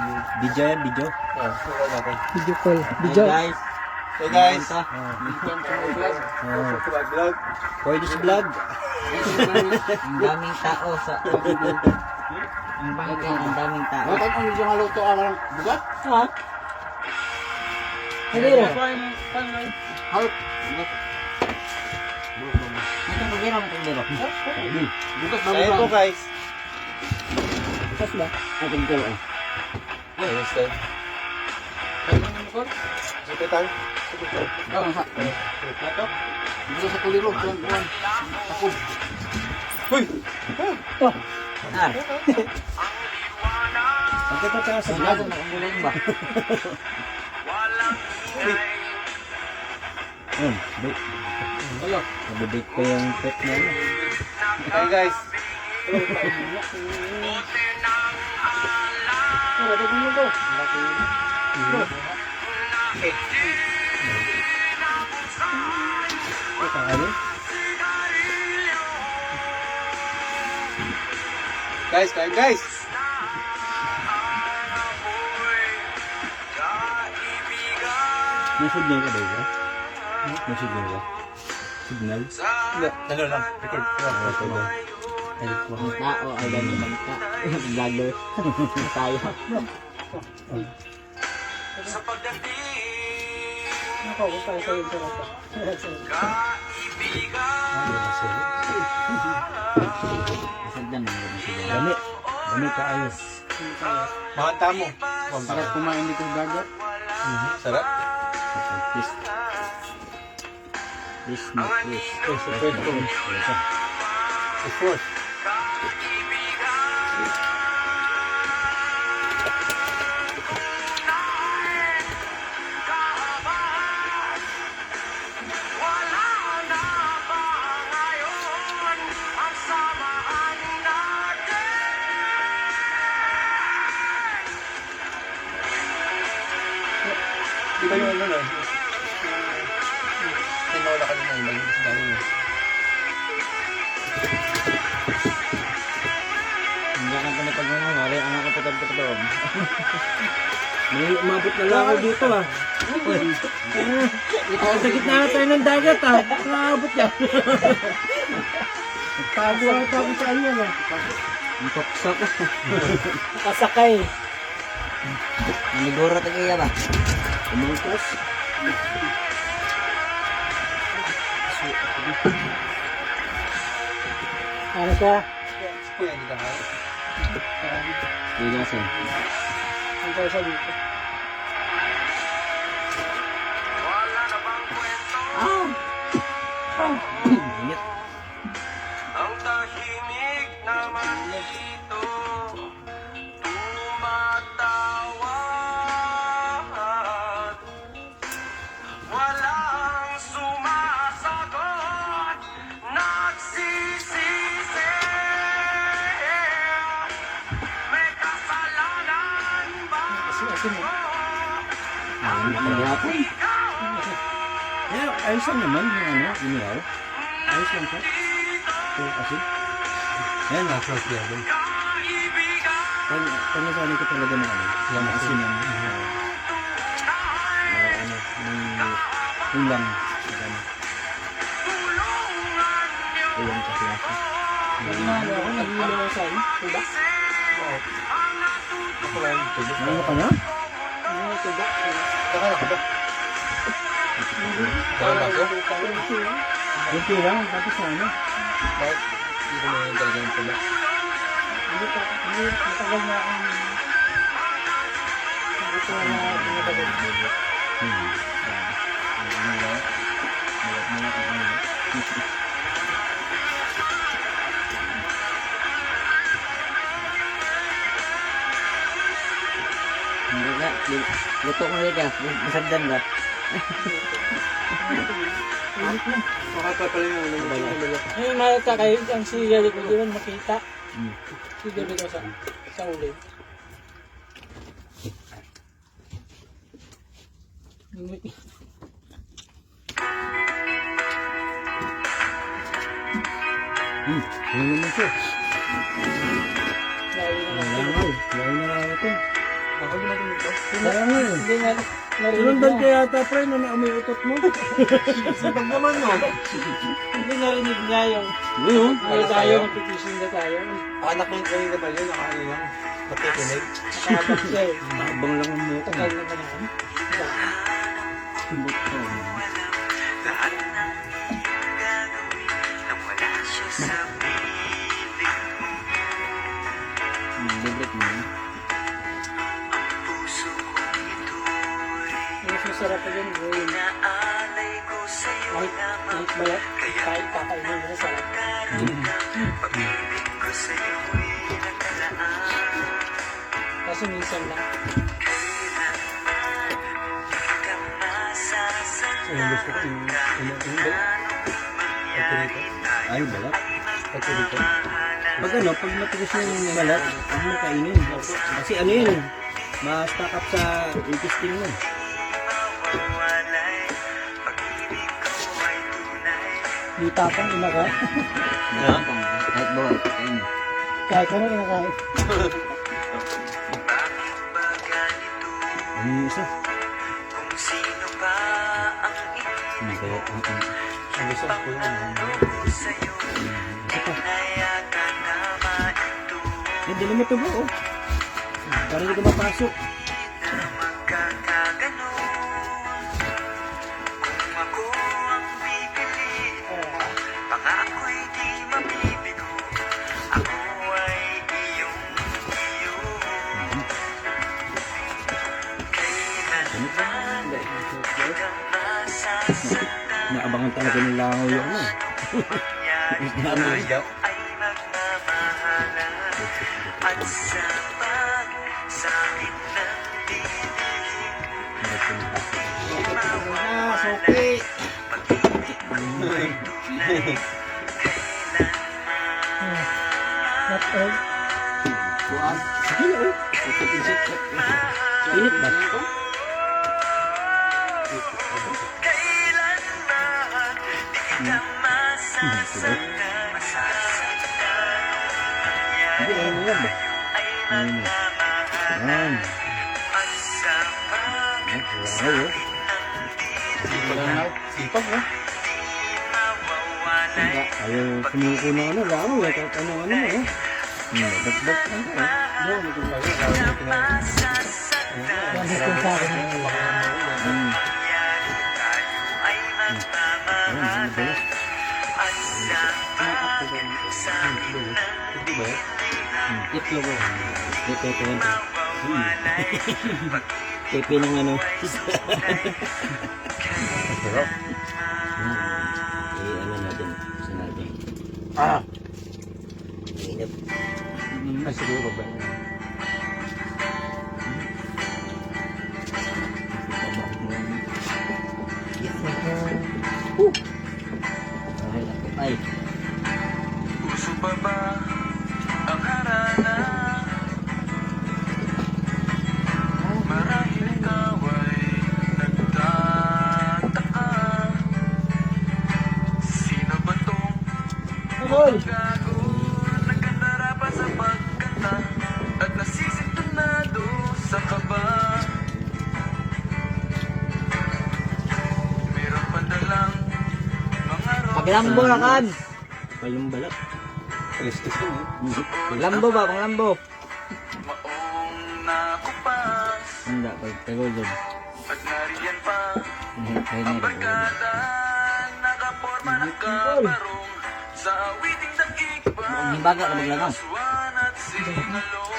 Video yan, video. Ah, natin. Video call. Video. guys. Hey guys. Ito. To my vlog. Oh. My vlog. Koy's vlog. Ang daming tao sa Ang bangka, ang daming tao. Bakit ang medyo maluto ang walang bugat? Ha? Halira. Halt. Ito ba gano'n ang tindero? Bugat na bugat. guys. Tapos ba? Ang tindero eh. Ay, yes, tayo. Mo, Sipitan. Ah, sa. Ito. Dito sa kuliro. Kuwan. Takog. Hoy! Ah, Ang ganda ka sa na ang galing ba? Hmm, bake. Hello. Nabibake pa yung pet na ano. Hey guys. Wala ko mo to. Ito, ano? Guys, kain guys. May signal ka ba ba? May signal ka? Signal? Ano lang. Record. Ba? Ay, Ang tao ay daming bangka. Vlogger. Tayo. Ako, kung tayo sa ito. Isagdan ang galing sila. Dami. Dami ka ayos. Makanta mo. Sarap kumain dito sa dagat. Sarap. Please. Please, no, please. Eh, sa pwesto. Of course. Di Yung malinis na rin. Hindi ka na pagmamahali. Ang ako patag-patag. May umabot na lang ako dito ah. Ikaw sa gitna na tayo ng dagat ah. Nakabot yan. Tago ang tago sa kanya na. Ang tuksak. Kasakay. Naniguro ta kaya ba? Umangkas. Ano siya? Kuya, hindi ka kaya. Bigasin. Ang tayo sa dito. Init. Ang tahimik naman dito ba Asin mo. Ang gapon. Eh, ayos lang naman yung ano, inihaw. Ayos lang siya. Ito, asin. Ayan, Natural pag nasanay ko talaga ng ano, yung asin ng, uh, ano, ng ulam. Ano, ulam kasi ako. Nagmano ako, naghihilo ako sa ano. Tuba. Ano ka na? Ano na ka na ako? Okay lang, tapos na ano. Bakit? Hindi na yung talaga yung tubig. Hindi pa. Hindi. Na akong... Hindi ko na. Ano lang? Malat mo lang kung Luto mo rin ka. Masagdan ba? Baka pa pala yung mo. Ngayon makita kayo ang si Jericho, di ba makita? Hmm. Si Jericho sa, sa uli. Ngumiti. Hmm. Ano naman siya? Lalo na lang. Langaw. Langaw na lang ito. Ako Kaya nga eh. Hindi nga niya. ka yata, pre, na naamoy utot mo. Sabag naman, no? Hindi narinig niya yung Ngayon, ay tayo, magpipishing na tayo. Anak mo yung kanina ba yun? Nakaano lang. Patikinig. Nakabag siya eh. Nakabang lang ang mukha. Ay, balat. Pag ano, pag matigas yung balat, huwag mo kainin. Kasi ano yun, ma-stack up sa intestine mo. Di tapang inakain. Kahit bawal. Ayun. Kahit ano inakain. Ano yung isa? Kung sino ba ang Ano kaya? Ang ang- Ang gusto ko yun. Eh, dali mo ito bro, oh. Para hindi ka mapasok. Naabangan talaga ng langaw ano. Mangyari ay magmamahalan At sa pagsakit ng dilig Ah, soke! Not all. Sige na, oh. Init ba? Ay magmamahalan Yan. At sa Langaw, oh. Sipag mo. mawawalay Ayaw sumuko ng ano, langaw eh. Kahit ano, ano, oh. Hmm, oh. Kung lagi. Lagi na kinain. masasaktan Yan gusto sa akin. Hmm. tayo ay Ayun, magmamahalan ang balas. At sa Itlog, oh. Ito, ito, ito. Pepe ng ano. Sarap. Eh, ano natin. Gusto natin. Ah! Inip. Ay, siguro ba? Ay. Puso pa ba Paglambo na kan. Palong balat. Alistis ko, eh. Paglambo ba? Maong nakupas Hindi. Pag tagulod. At nariyan pa Ang barkada Nakaporma ng kabarong Sa awiting dakik pa Ang baga ka maglangaw. Aswan at singalong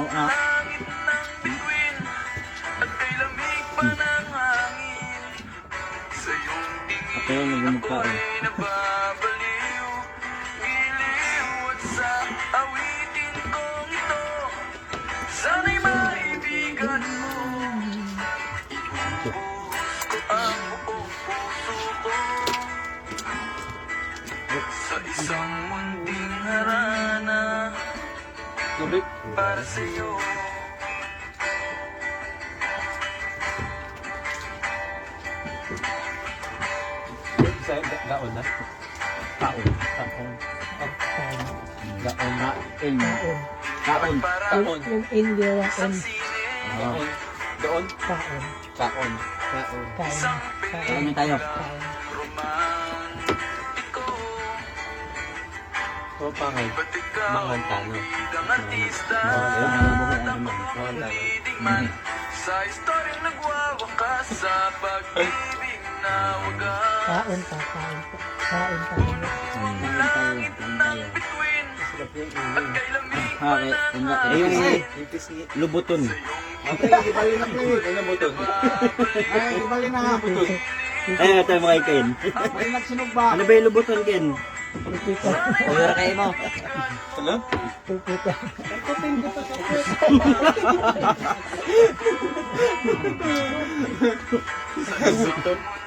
Oo puso ko Sa isang munting harana. Para sa'yo na. Tao. Taon. Kain. Daon na. In. Kain. Kaon. Yung, India yung N. Oo. Doon. Kaon. Kaon. Kaon. Kaon. Kaon Kaon. na tayo. Kaon. O pangay. Mangan man. Mangan tano. Mm. Sa istoryang nagwawakas sa pag-ibig Kaon pa. Kaon pa. Kaon pa. Kaon tayo. Okay. Yung Eh, yung lubuton. Okay, ibali na po. Ano button? Ay, ibali na nga. Ay, ito yung mga Ken. Ay, nagsunog ba? Ano ba yung lubuton, Ken? Pupita. Pura kayo mo. Ano? Pupita. Button?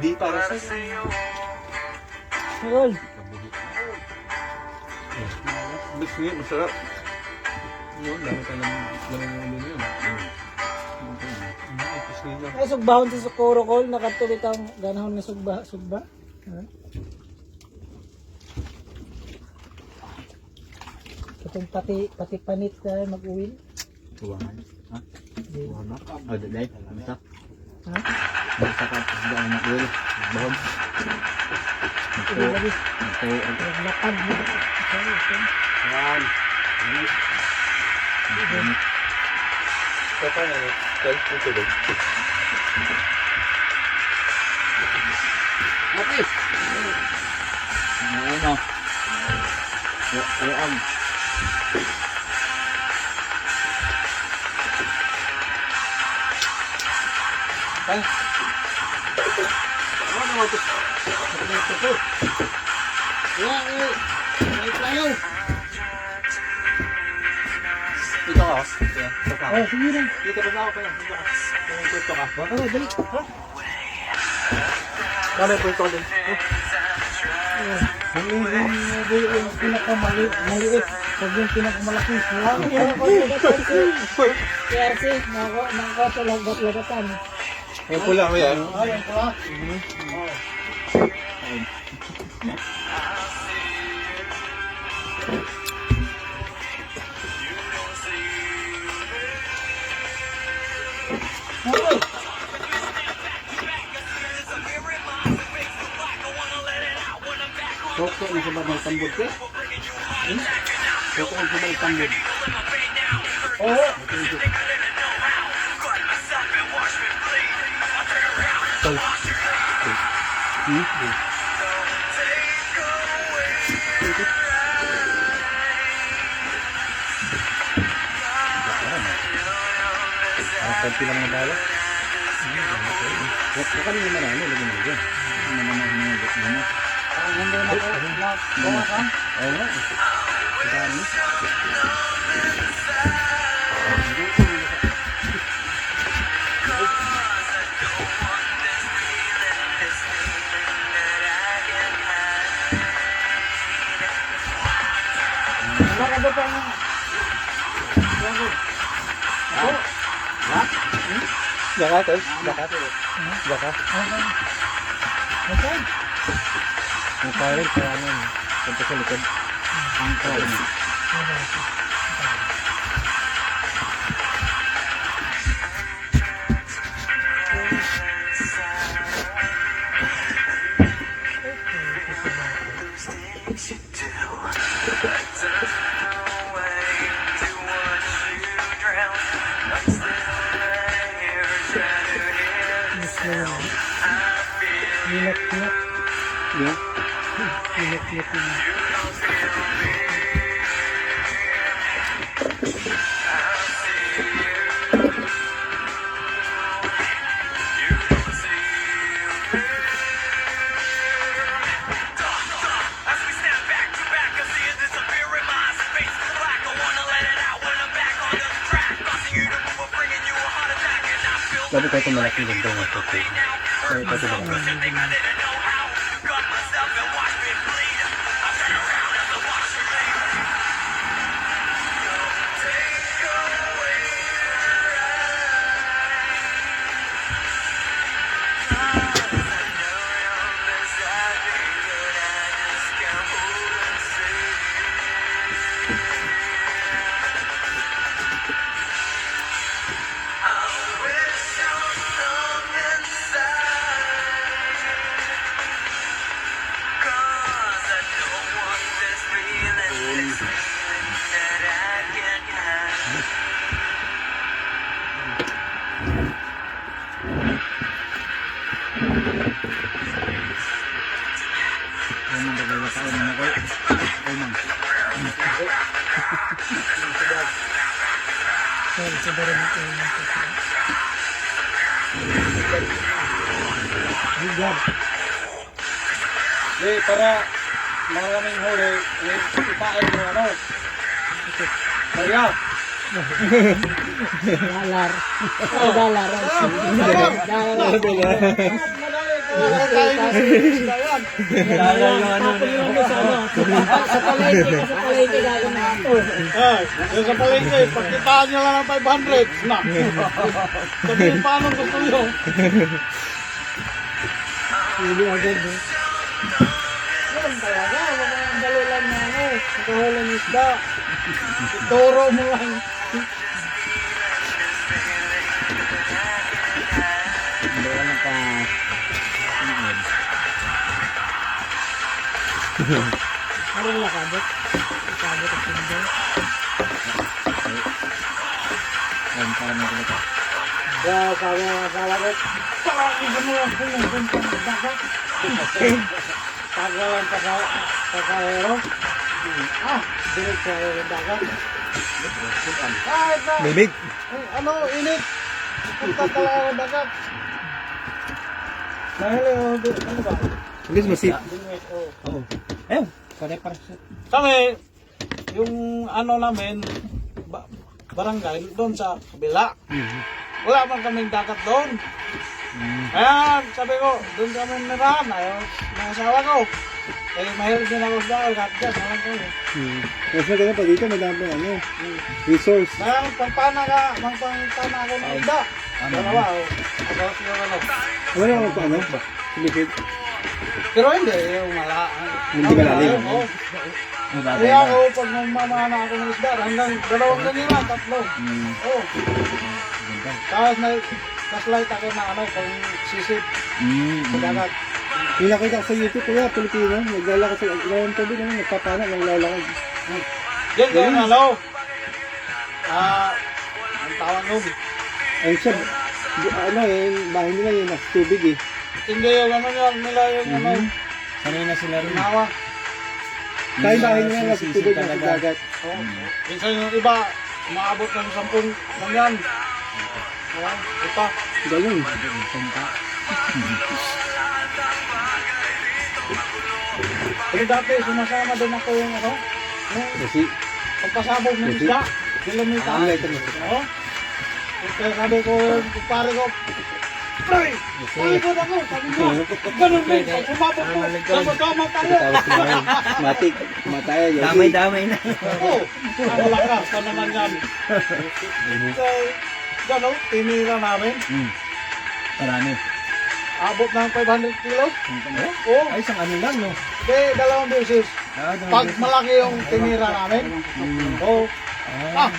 Di para sa Yun. Bisngi, masarap. Yun, dami ka lang lang yung ulo na. Ay, sugbahon sa Socorro Call. Nakatulit ang ganahon na sugba. Sugba. Ha? Itong pati, pati panit na mag-uwin. Tuwangan. Ba? O, daday. Basta. Ha? Basta ka. Basta ang mag-uwi. Bahog. Ito. Naglakad mo. Sorry, sorry. Yan. So, paano yun? Tol, yung tuloy. Okay. Ano? Uang. Ay! Ano naman ito? Ito po. Uang, uang. Ay, tayo. Dito ka. Yeah, Dito ka. Oh, sige na. Dito ka ba ako kaya? Dito ka. Kwento ka. Oh, dali. Ha? Dami kwento ka din. Hindi yung pinakamali- maliit. Huwag yung pinakamalaki. Marami yung ako lagatan. KRC, nako, nako sa lagat-lagatan. Yung pula mo yan. Oh, yan pala. Soko na sa bagay tambod, Ken. Soko na sa tambod. Oo. Ang konti lang na bala. Huwag ka nyo marami, lagi mo dyan. Ano naman ang mga gano? Ang ganda na ako. Ka. Oo nga. Ang dami. Wala ka ba pang... Daka, tol. Daka. Daka. Okay. Ang karin, kaya nun. Punta sa likod. Ang kain. Nilat-nilat. Yeah. Nilat-nilat yun. Sabi ko ito malaki lang daw ito. Kaya ito Eh, para maraming huli, eh, ipain mo ano. Kaya, Dalar. Oh, dalar. Dalar. yan. Lalo yung ano. Sa ano. Palengke, sa palengke gagawin. Eh, sa palengke, pagkitaan nyo lang ng 500, na. Sabihin paano gusto nyo. Hindi agad eh. Yan talaga, mga ang dalo lang na ano, nakahulang isda. Toro mo lang. Ko na pa. Ano yung lakabot? Lakabot at sundol. Ayun, parang may ganito. Kaya sabi ng asawa ko, pakakita mo lang kung yung kumpang dagat. Tagalan pa sa pasahero. Ah, direct sa yung dagat. Kahit na, Bibig. eh, ano, init. Punta talaga ng dagat. Dahil yung, ano ba? Guys, masip. Dingwit, oh. Oo. Ayun. Pare-pare. Kami, yung ano namin, ba, barangay, doon sa kabila. Wala man kaming dagat doon. Kaya sabi ko, doon kami nirahan. Ayaw, mga asawa ko. Eh, mahilig din ako sa dagat. Kahit dyan, naman ko. eh. Hmm. Mas maganda pa dito, madami ano, resource. Kaya magpangpana ka, magpangpana ako ng isda. Dalawa, oh. Ako, siguro ano. Wala naman pa ano, silipid. Pero hindi, yung mala. Hindi malalim, Oo. Kaya ako, pag mamana ako ng isda, hanggang dalawang ganyan tatlo. Oo. Tapos may flashlight ako na ano, pang sisip sa dagat. Yung nakita ko sa YouTube, kuya, Pilipino, naglalakad sa ilang tubig, ano, nagpapana, naglalakad. Diyan kayo ano, ah, ang tawag nun, Ayun siya, ano eh, bahay nila yung nasa tubig eh. hindi yung ano nila, nila yung ano, Sanay na sila rin. nawa. Kahit bahay nila nasa tubig, nasa dagat. Oo. Minsan yung iba, umaabot ng sampung ganyan. Oo, ito. Ganun. Pero dati, sumasama din ako yung ano, yung Kasi, pagpasabog ng isda. Kilomita. ah, ito na. Oo. Kaya sabi ko, kumpare ko, Pre! Paligod ako! Sabi ko, ganun din. Pag sumabog ko, sama-sama tayo. Tapos kumain. Matik, mataya, yogi. Damay-damay na. Oo. Ang lakas pa naman yan. So, gano'n, tinira namin. Marami. Abot ng 500 kilos. Oo. Ay, isang ano lang, no? Hindi, dalawang beses. Ah, Pag malaki yung tinira namin. Oo. Ah,